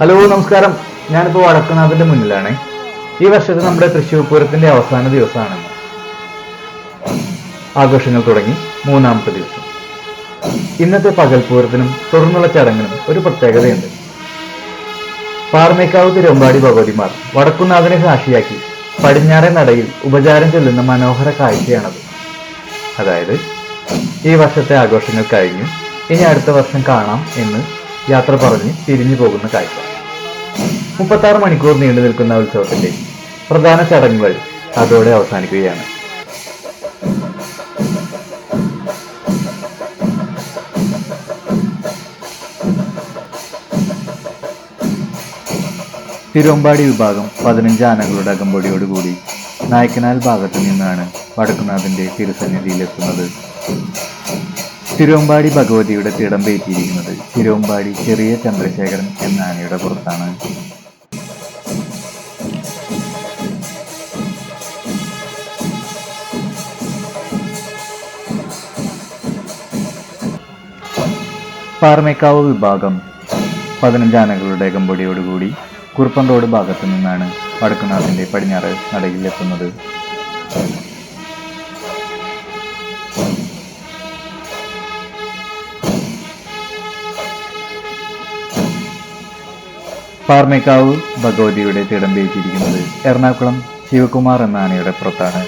Hello നമസ്കാരം. ഞാനിപ്പോൾ വടക്കുന്നാഥിന്റെ മുന്നിലാണ്. ഈ വർഷത്തെ നമ്മുടെ തൃശ്ശൂർ പൂരത്തിന്റെ അവസാന ദിവസമാണ്. ആഘോഷങ്ങൾ തുടങ്ങി മൂന്നാമത്തെ ദിവസം. ഇന്നത്തെ പകൽപൂരത്തിനും തുടർന്നുള്ള ചടങ്ങിനും ഒരു പ്രത്യേകതയുണ്ട്. പാർമേക്കാവ് തിരുവമ്പാടി ഭഗവതിമാർ വടക്കുന്നാഥനെ സാക്ഷിയാക്കി പടിഞ്ഞാറൻ നടയിൽ ഉപചാരം ചെല്ലുന്ന മനോഹര കാഴ്ചയാണത്. അതായത് ഈ വർഷത്തെ ആഘോഷങ്ങൾ കഴിഞ്ഞു. ഇനി അടുത്ത വർഷം കാണാം എന്ന് യാത്ര പറഞ്ഞ് തിരിഞ്ഞു പോകുന്ന കാഴ്ച. മുപ്പത്താറ് മണിക്കൂർ നീണ്ടു നിൽക്കുന്ന ഉത്സവത്തിന്റെ പ്രധാന ചടങ്ങുകൾ അതോടെ അവസാനിക്കുകയാണ്. തിരുവമ്പാടി വിഭാഗം പതിനഞ്ച് ആനകളുടെ അകമ്പടിയോടുകൂടി നായ്ക്കനാൽ ഭാഗത്തു നിന്നാണ് വടക്കുനാഥന്റെ തിരുസന്നിധിയിലെത്തുന്നത്. തിരുവമ്പാടി ഭഗവതിയുടെ തിടം പേറ്റിയിരിക്കുന്നത് തിരുവമ്പാടി ചെറിയ ചന്ദ്രശേഖരൻ എന്ന ആനയുടെ പുറത്താണ്. പാറമേക്കാവ് വിഭാഗം പതിനഞ്ച് ആനകളുടെ കമ്പടിയോടുകൂടി റോഡ് ഭാഗത്തു നിന്നാണ് വടക്കുനാഥിന്റെ പടിഞ്ഞാറ് നടയിലെത്തുന്നത്. പാർമേക്കാവ് ഭഗവതിയുടെ തിടമ്പേറ്റിയിരിക്കുന്നത് എറണാകുളം ശിവകുമാർ എന്ന ആനയുടെ പുറത്താണ്.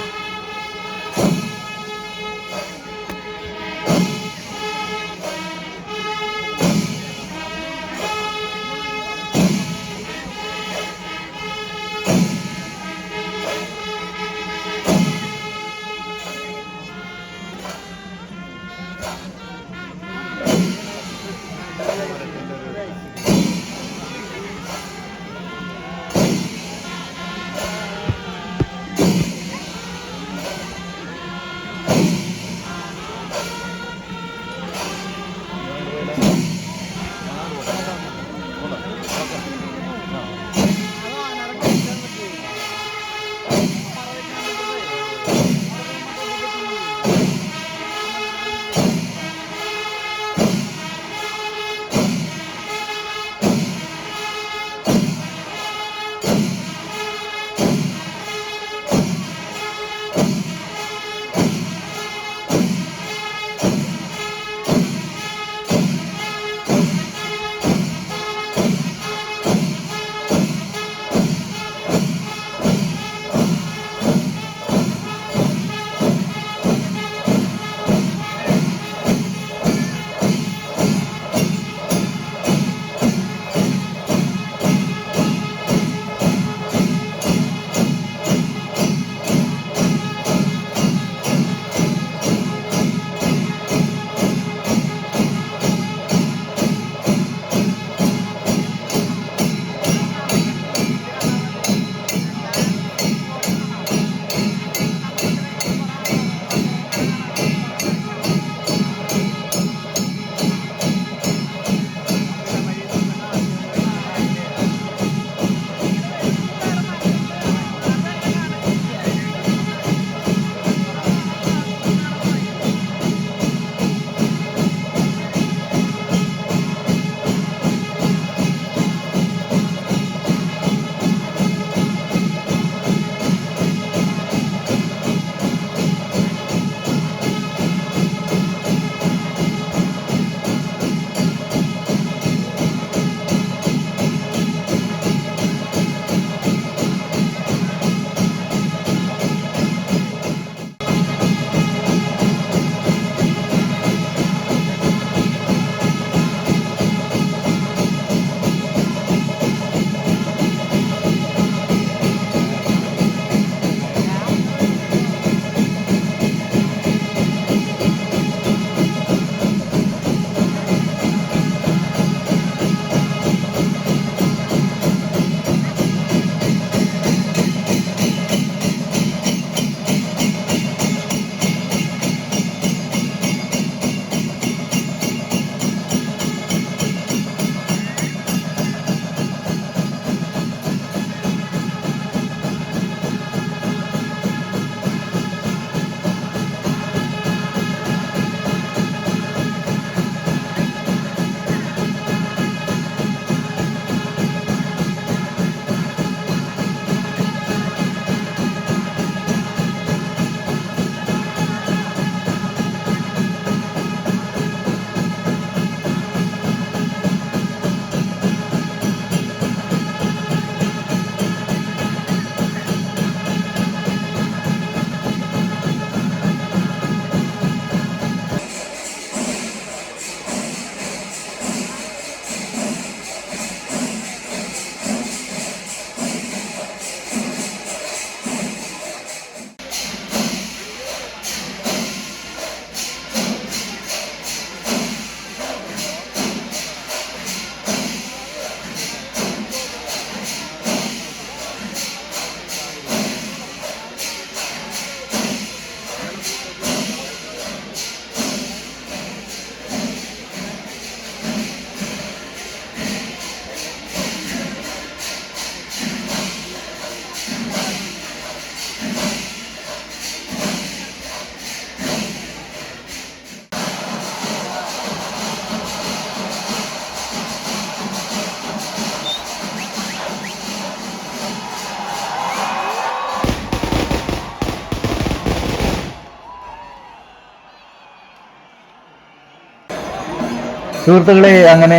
സുഹൃത്തുക്കളെ അങ്ങനെ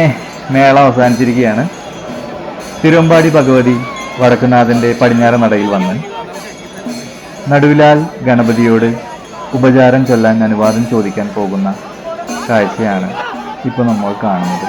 മേള അവസാനിച്ചിരിക്കുകയാണ്. തിരുവമ്പാടി ഭഗവതി വടക്കുനാഥന്റെ പടിഞ്ഞാറ നടയിൽ വന്ന് നടുവിലാൽ ഗണപതിയോട് ഉപചാരം ചൊല്ലാൻ അനുവാദം ചോദിക്കാൻ പോകുന്ന കാഴ്ചയാണ് ഇപ്പോൾ നമ്മൾ കാണുന്നത്.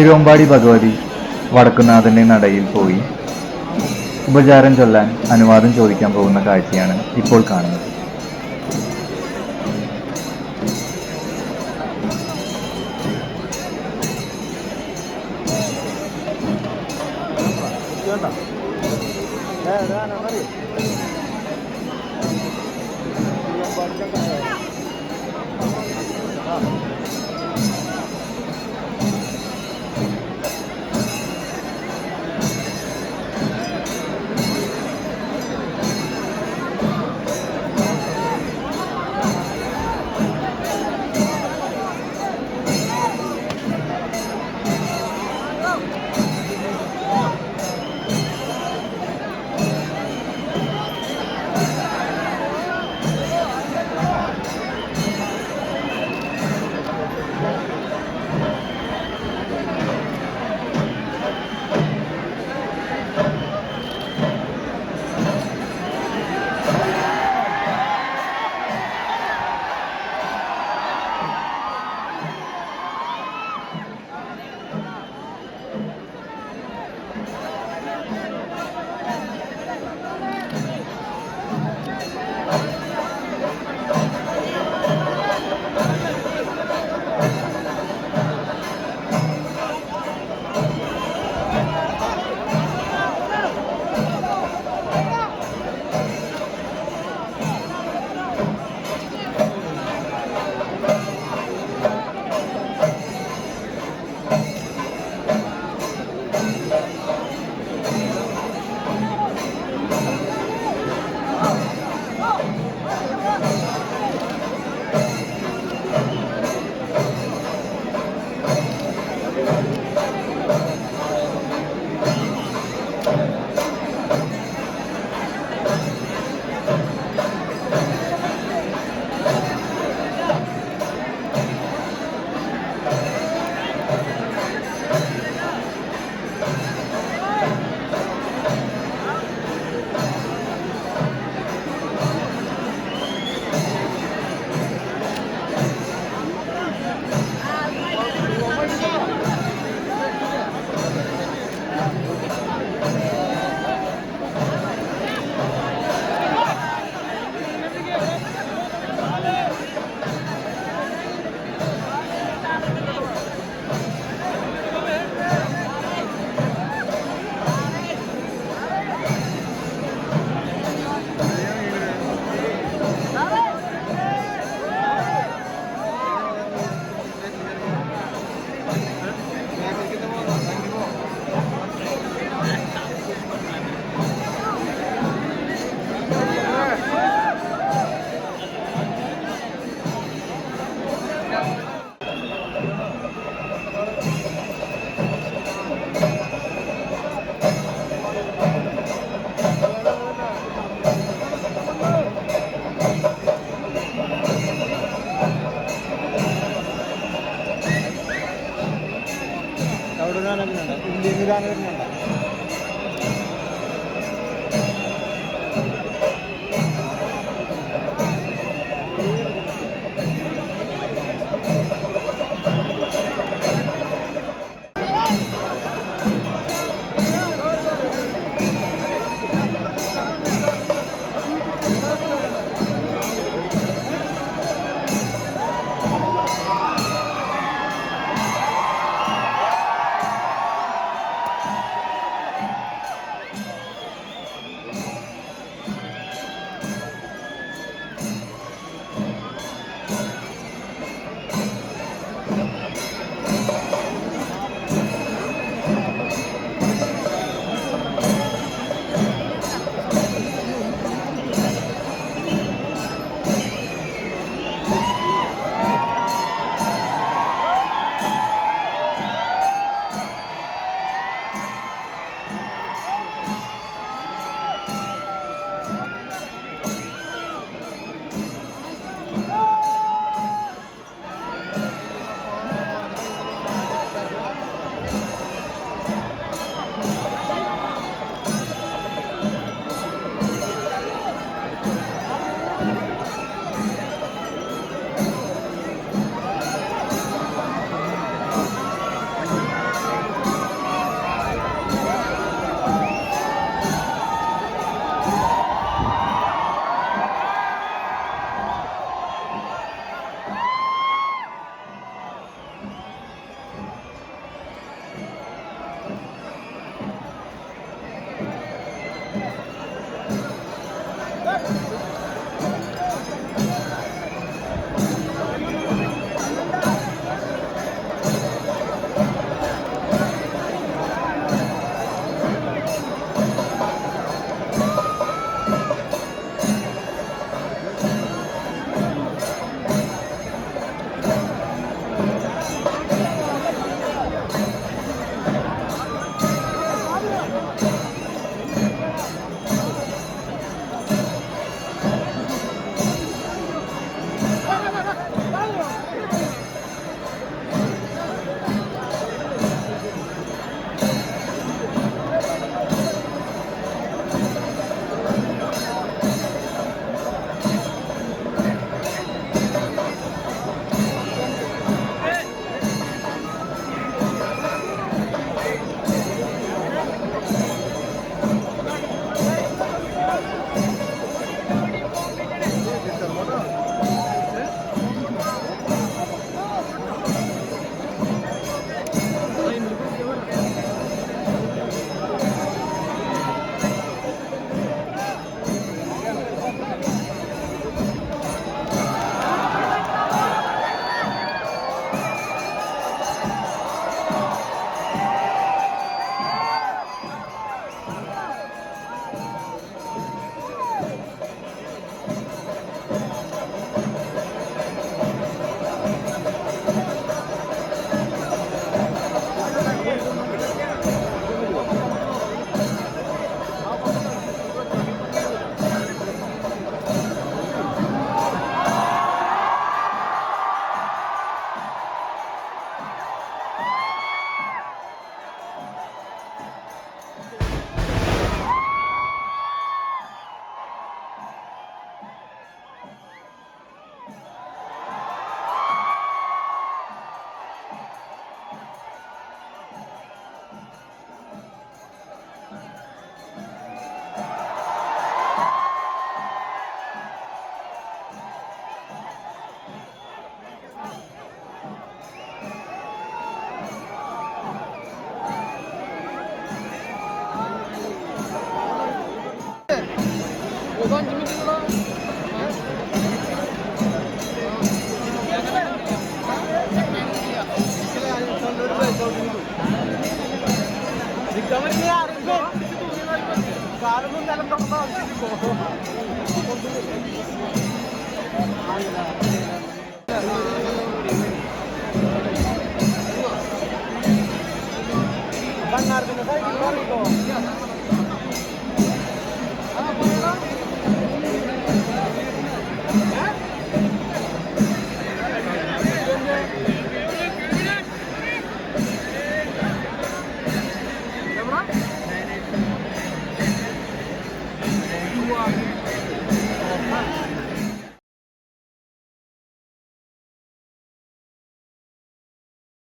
തിരുവമ്പാടി ഭഗവതി വടക്കുനാഥന്റെ നടയിൽ പോയി. ഉപചാരം ചൊല്ലാൻ അനുവാദം ചോദിക്കാൻ പോകുന്ന കാഴ്ചയാണ് ഇപ്പോൾ കാണുന്നത്.